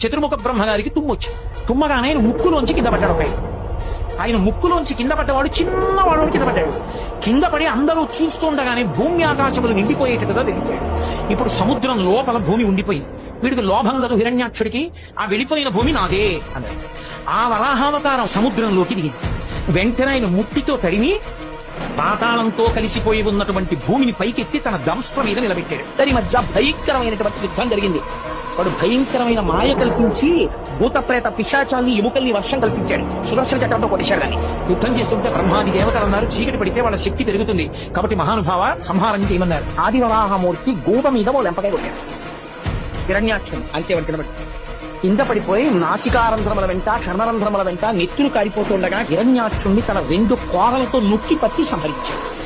చతుర్ముఖ బ్రహ్మగారికి తుమ్మొచ్చు. తుమ్మగానే ఆయన ముక్కులోంచి కింద పడ్డాడు ఒక ఆయన. ఆయన ముక్కులోంచి కింద పడ్డవాడు చిన్నవాడు కింద పడ్డాడు. కింద పడి అందరూ చూస్తుండగానే భూమి ఆకాశములు నిండిపోయేటట్టుగా వెళ్ళిపోయాడు ఇప్పుడు సముద్రం లోపల భూమి ఉండిపోయి వీడికి లోభం కదు హిరణ్యాక్షుడికి? ఆ వెళ్ళిపోయిన భూమి నాదే అన్నాడు. ఆ వరాహావతారం సముద్రంలోకి దిగింది. వెంటనే ఆయన ముట్టితో తరిమి పాతాళంతో కలిసిపోయి ఉన్నటువంటి భూమిని పైకెత్తి తన దంస్త్ర మీద నిలబెట్టాడు. ఇద్దరి మధ్య భయంకరమైనటువంటి యుద్ధం జరిగింది. వాడు భయంకరమైన మాయ కల్పించి భూతప్రేత పిశాచాల్ని ఎముకల్ని వర్షం కల్పించాడు. సుదర్శన చక్రంతో కొట్టేశాడు దాన్ని. యుద్ధం చేస్తుంటే బ్రహ్మాది దేవతలు అన్నారు చీకటి పడితే వాళ్ళ శక్తి పెరుగుతుంది. కాబట్టి మహానుభావ సంహారం చేయమన్నారు. ఆదివరాహమూర్తి గూప మీద ఓ లెంపకాయ కొట్టారు హిరణ్యాక్షం అంతే వాడి కింద కింద పడిపోయి నాసికారంధ్రముల వెంట కర్ణరంధ్రముల వెంట నెత్తులు కారిపోతుండగా హిరణ్యాక్షుణ్ణి తన రెండు కోరలతో నొక్కి పట్టి సంహరించాడు.